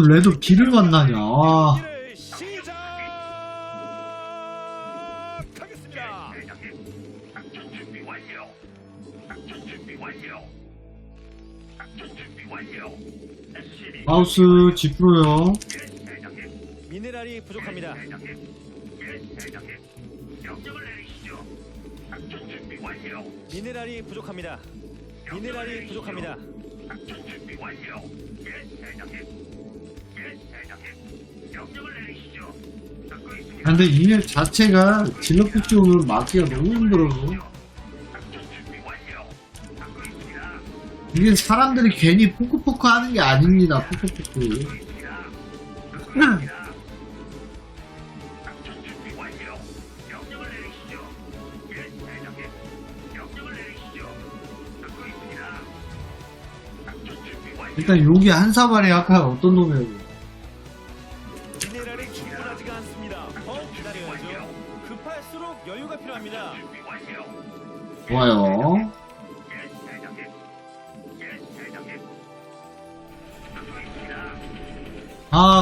또 레드 비를 만나냐. 아, 마우스. 대장님, 미네랄이 부족합니다. 미네랄이 부족합니다. 미네랄이 부족합니다. 작전 준비 완료. 예, 대장님. 근데 이맵 자체가 질러프 쪽을 막기가 너무 힘들어. 작전 준비 완료. 듣고 있습니다. 이게 사람들이 괜히 포크포크 하는 게 아닙니다, 포크포크. 일단 여기 한 사발이 아까 어떤 놈이에요?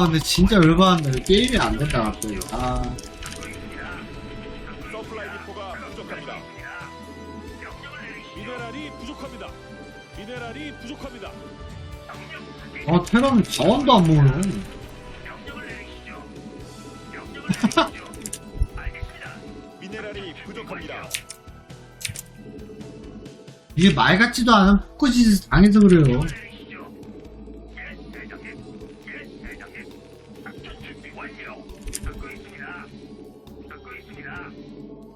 근데 진짜 열받는다. 게임이 안 된다, 갑자기. 아. 서플라이 디포가 부족합니다. 미네랄이 부족합니다. 미네랄이 부족합니다. 아, 테러는 자원도 안. 알겠습니다. 미네랄이 부족합니다. 이게 말 같지도 않은 포크짓을 당해서 그래요.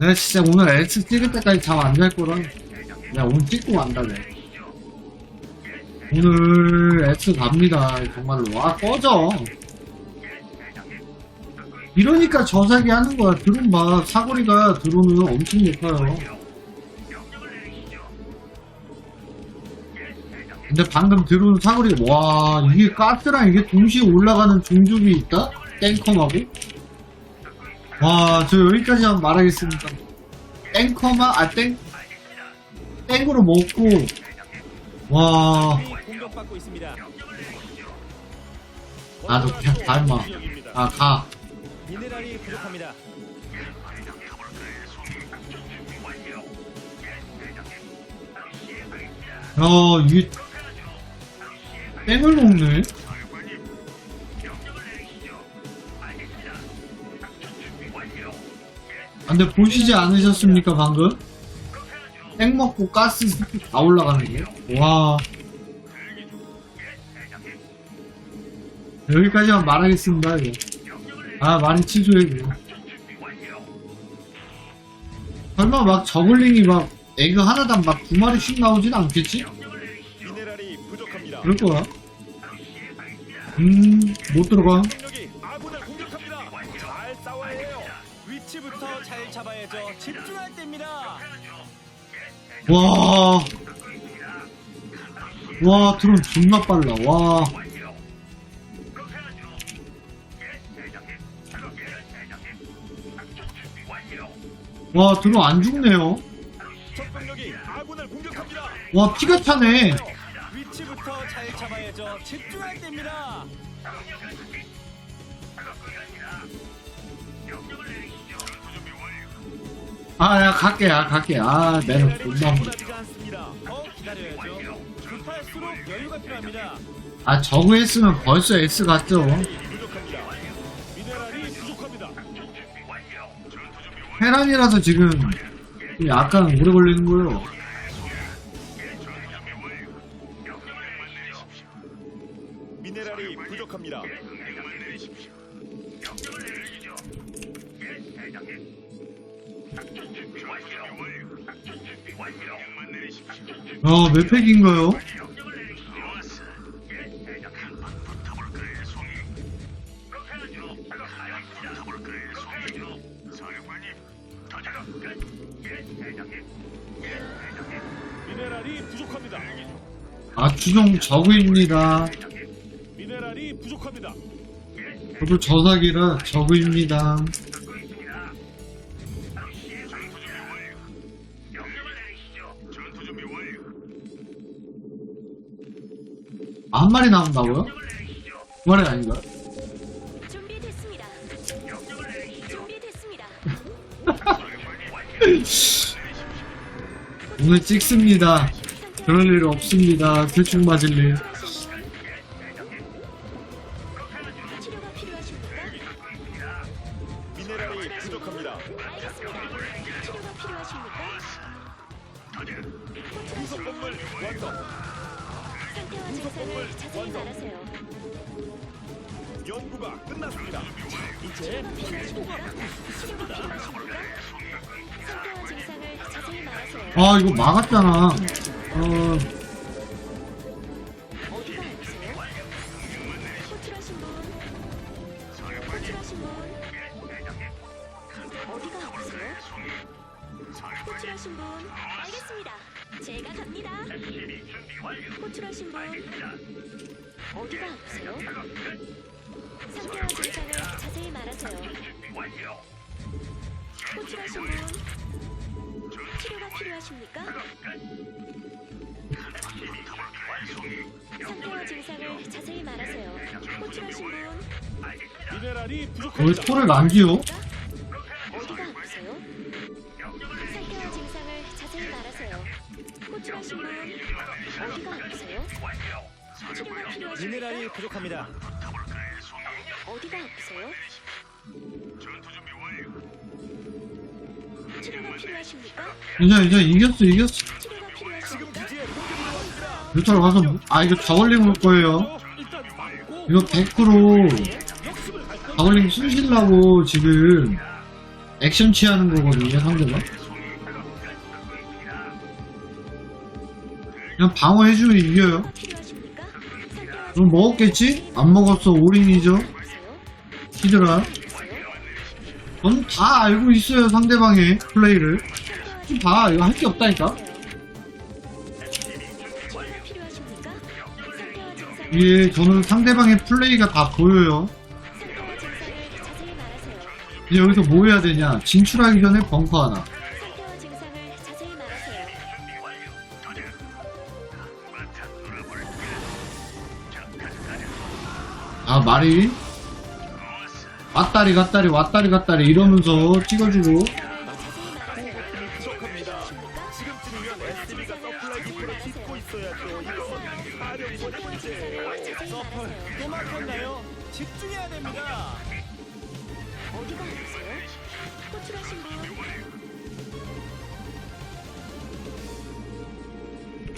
내가 진짜 오늘 X 찍을 때까지 잠 안 잘 거라. 야, 오늘 찍고 간다, 내. 오늘 X 갑니다. 정말로. 와, 꺼져. 이러니까 저사기 하는 거야. 드론 봐. 사거리가 드론은 엄청 높아요. 근데 방금 드론 사거리가, 와, 이게 가스랑 이게 동시에 올라가는 중중이 있다? 땡컴하고? 와, 저 여기까지만 말하겠습니다. 땡컴하, 아, 땡. 땡으로 먹고, 와, 이 공격받고 있습니다. 아, 너 그냥 가, 임마. 아, 가. 미네랄이 부족합니다. 야, 이게, 땡을 먹네? 근데 보시지 않으셨습니까, 방금? 땡 먹고 가스 다 올라가는 거? 와. 여기까지만 말하겠습니다, 이거. 아, 많이 이거. 설마 막 저글링이 막 에그 하나당 막 두 마리씩 나오진 않겠지? 그럴 거야. 음, 못 들어가. 잘 잡아야죠. 집중할 때입니다. 와. 와, 드론 존나 빨라, 와. 와, 드론 안 죽네요. 와, 피가 차네. 위치부터 잘 잡아야죠. 집중할 때입니다. 아, 야, 갈게, 야, 갈게. 아. 급할수록 여유가 필요합니다. 아, 저거 했으면 벌써 S 부족합니다. 테란이라서 지금 좀 약간 오래 걸리는 거예요. 어, 몇 팩인가요? 미네랄이 부족합니다. 아, 주종 저그입니다. 미네랄이 부족합니다. 저도 저사기라 저그입니다. 한 마리 남은다고요? 말이 아닌가? 준비됐습니다. 준비됐습니다. 오늘 찍습니다. 그럴 일 없습니다. 대충 맞을 일. 아, 이거 막았잖아. 어? 호출하신 분? 알겠습니다. 제가 갑니다. 호출하신 분? 어디가 아프세요? 상태와 증상을 자세히 말하세요. 호출하신 분? 치료가 필요하십니까? 상태와 증상을 자세히 말하세요. 호출하신 분? 미네랄이 왜 부족합니다. 토를 남기요? 어디가 아프세요? 상태와 증상을 자세히 말하세요. 호출하신 분? 어디가 아프세요? 치료가 필요하십니까? 미네랄이 부족합니다. 어디가 아프세요? 치료가 필요하십니까? 이제, 이제 이겼어, 이겼어. 유타로 가서, 아, 이거 저걸링 올 거예요. 이거 100% 역습을 할 겁니다. 저걸링 쑤시려고 지금 액션 취하는 거거든요, 상대가. 그냥 방어해주면 이겨요. 필요하십니까? 그럼 먹었겠지? 안 먹었어, 올인이죠. 히드라. 아프세요? 전다 알고 있어요, 상대방의 플레이를. 좀 봐, 이거 할 게 없다니까? 이게 저는 상대방의 플레이가 다 보여요. 이제 여기서 뭐 해야 되냐? 진출하기 전에 벙커 하나. 아, 말이? 왔다리 갔다리 왔다리 갔다리 이러면서 찍어주고 아프세요? 호출하신 분?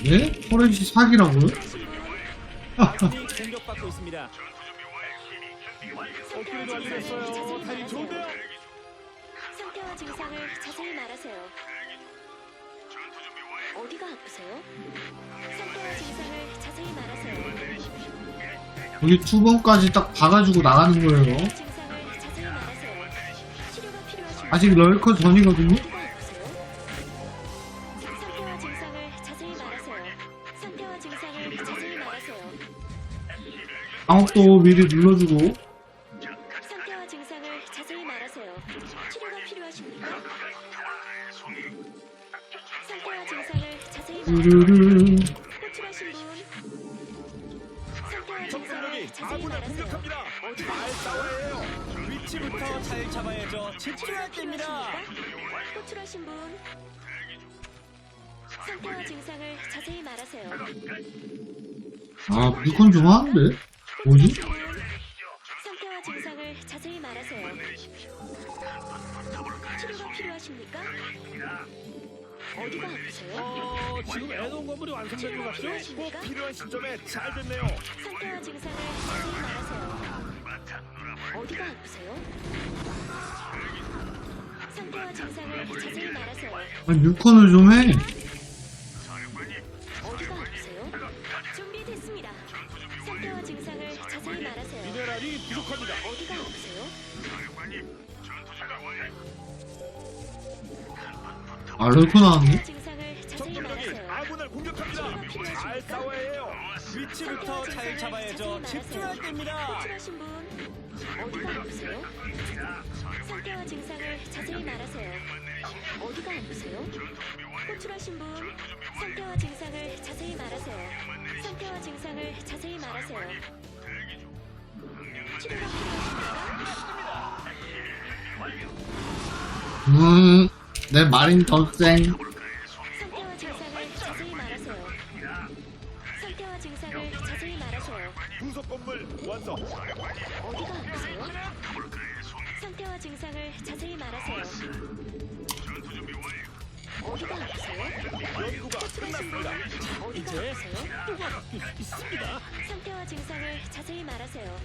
예? 포렌시 사기라고요? 공격받고 있습니다. 상태와 업그레이드 증상을 완료됐어요. 자세히 타이 말하세요. 좋은데요? 상태와 증상을 자세히 말하세요. 어디가 아프세요? 상태와 증상을 자세히 말하세요. 여기 두 번까지 딱 봐가지고 나가는 거예요. 증상을 자세히 말하세요. 치료가 필요하십니까? 아직 럴커 전이거든요? 아프세요? 상태와 증상을 자세히 말하세요. 상태와 증상을 자세히 말하세요. 방어도 미리 눌러주고 적병력이 증상을 자세히 아군을 말하세요. 공격합니다. 잘 싸워야 해요. 위치부터 잘 잡아야죠. 집중할 때입니다. 호출하신 분? 상태와 증상을 자세히 말하세요. 아 물건 좀 하는데? 뭐지? 호출하신 분? 상태와 증상을 자세히 말하세요. 치료가 필요하십니까? 어디가 아프세요? 어, 지금 애동 건물이 완성된 것 같죠? 꼭 필요한 시점에 잘 됐네요. 상태와 증상을 자세히 말하세요. 어디가 아프세요? 상태와 증상을 자세히 말하세요. 아니 뮤컨을 좀 해. 어디가 아프세요? 준비됐습니다. 상태와 증상을 자세히 말하세요. 미네랄이 부족합니다. 어디가 아프세요? 아 럴커 나왔네? 말하세요. 아군을 공격합니다. 잘 싸워야 해요. 위치부터 잘 잡아야죠. 집중할 때입니다. 호출하신 분 어디가 아프세요? 상태와 증상을 자세히 말하세요. 어디가 아프세요? 호출하신 분 상태와 증상을 자세히 말하세요. 상태와 증상을 자세히 말하세요. 치료가 필요하십니까? 음, 내 마린 덧생. 상태와 증상을 자세히 말하세요. 상태와 증상을 자세히 말하세요. 부속 건물 완성. 어디가 아프세요? 상태와 증상을 자세히 말하세요. 어디가 아프세요? 연구가 끝났습니다. 어디가 이제 아프세요? 속도가 바뀔 수 있습니다. 상태와 증상을 자세히 말하세요.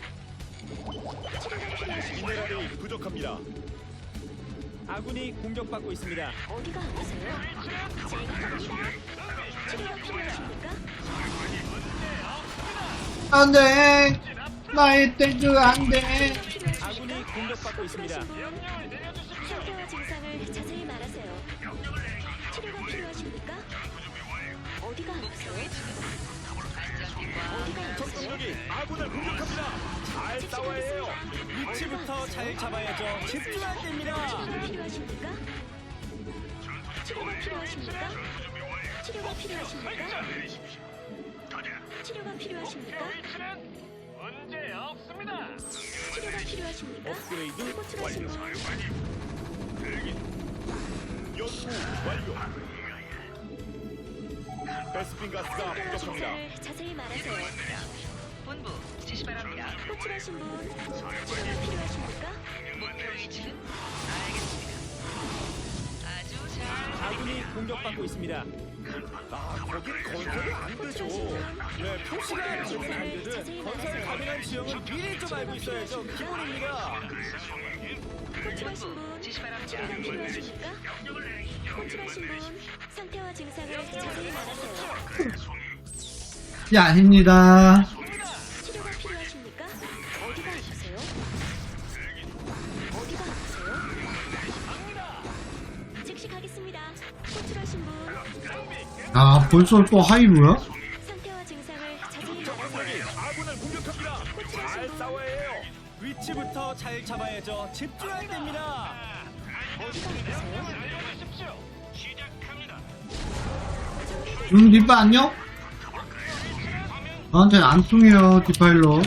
치료가 필요하십니까? 미네랄이 부족합니다. 아군이 공격받고 있습니다. 어디가 아프세요? 제가 갑니다. 치료가 필요하십니까? 안 돼! 나의 땡크 안 돼! 아군이 공격받고 있습니다. 상태와 증상을 자세히 말하세요. 치료가 필요하십니까? 어디가 아프세요? 어디가 아프세요? 적군력이 아군을 공격합니다. 잘 싸워야 해요. 위치부터 잘 잡아야죠. 집중할 때입니다. 치료가 필요하십니까? 치료가 필요하십니까? 치료가 필요하십니까? 치료가 필요하십니까? 문제 없습니다. 치료가 필요하십니까? 업그레이드 분 연구 완료. 베스핀 가스가 부족합니다. 자세히 말하세요. 본부 지시 바랍니다. 호출하신 분 치료가 필요하십니까? 목표 위치는 알겠습니다. 아주 잘 아군이 공격받고 있습니다. 아, 거긴 건설이 안 되죠. 네, 표시가 지금 안 되든 건설 가능한 지형은 미리 좀 알고 있어야죠. 기본입니다. 호출하신 분 지시 바랍니다. 치료가 필요하십니까? 호출하신 분 상태와 증상을 자세히 말하세요. 예, 아닙니다. 벌써 또 해요. 위치부터 잘 잡아야죠. 알려주십시오. 시작합니다. 음, 디파 안녕? 나한테는 안 통해요, 디파일러.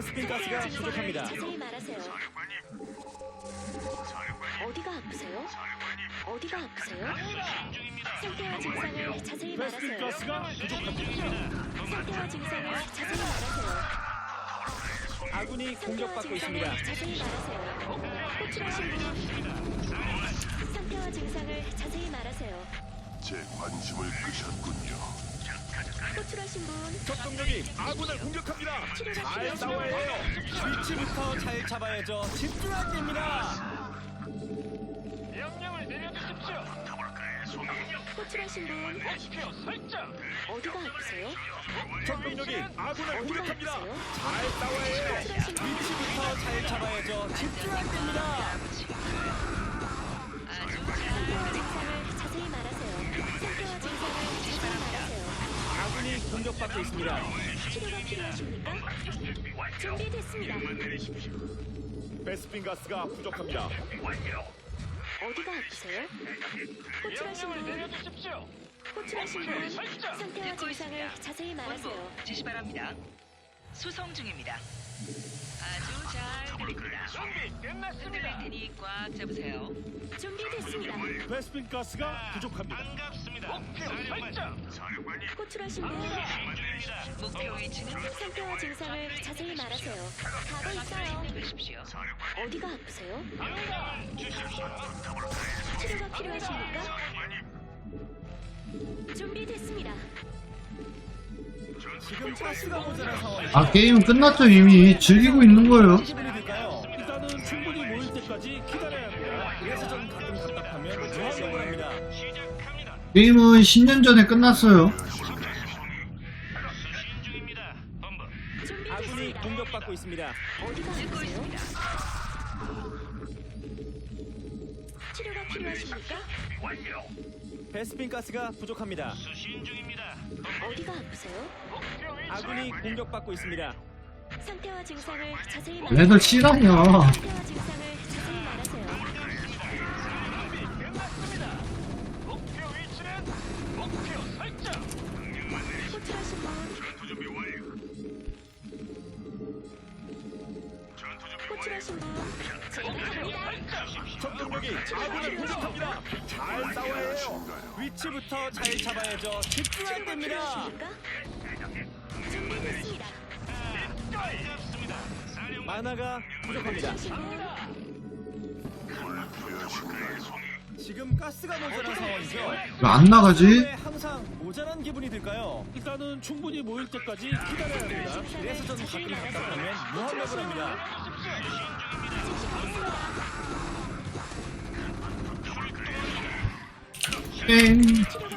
베스핀 가스가 부족합니다. 자세히 말하세요. 어디가 아프세요? 어디가 아프세요? 상태와 증상을 자세히 말하세요. 가스가 부족합니다. 상태와 증상을 자세히 말하세요. 아군이 상태와 공격받고 있습니다. 증상을 자세히 말하세요. 호출하신 분 상태와 증상을 자세히 말하세요. 제 관심을 끄셨군요. 호출하신 분 적동력이 아군을 공격합니다. 잘 싸워야 해요. 위치부터 잘 잡아야죠. 집중할 때입니다. 명령을 내려주십시오. 호출하신 분 목표 설정. 어디가 아프세요? 적동력이 아군을 공격합니다. 잘 싸워야 해요. 호출하신 분 위치부터 잘 잡아야죠. 집중할 때입니다. 아군이 공격받고 있습니다. 치료가 필요하십니까? 준비됐습니다. 베스핀 가스가 부족합니다. 어디가 아프세요? 호출하신 명령을 분 내려주십시오. 호출하신 분 상태와 듣고 증상을 있습니다. 자세히 본부 말하세요. 지시 바랍니다. 수송 중입니다. 아주 잘 들립니다. 준비 흔들릴 끝났습니다. 테니 꽉 잡으세요. 준비됐습니다. 베스핀 가스가 부족합니다. 반갑습니다. 목표 설정. 호출하신 분 목표 위치는 상태와 증상을 자세히 말하세요. 가고 있어요. 되십시오. 어디가 아프세요? 치료가 필요하십니까? 준비됐습니다. 지금 상황. 아 게임은 끝났죠 이미 즐기고 있는 거예요? 일단은 충분히 모일 때까지 기다려야 합니다. 그래서 전 가끔 답답하면 무한력을 합니다. 게임은 10년 전에 끝났어요 아군이. 공격받고 있습니다. 어디가 아프세요? 치료가 필요하십니까? 완료. 베스핀 가스가 부족합니다. 어디가 아프세요? 아군이 공격받고 있습니다. 상태와 증상을 자세히 얘들 말하세요. 실화냐 상태와 증상을 적동력이 아군을 공격합니다. 잘 싸워야 해요. 위치부터 잘 잡아야죠. 때입니다. 필요하십니까? 준비됐습니다. 만화가 부족합니다. 지금 가스가 모자란 상황이죠. 왜 안 나가지? 왜 항상 모자란 기분이 들까요? 일단은 충분히 모일 때까지 기다려야 합니다. 그래서 저는 가끔 답답하면 무한력을 합니다. 땡 치료가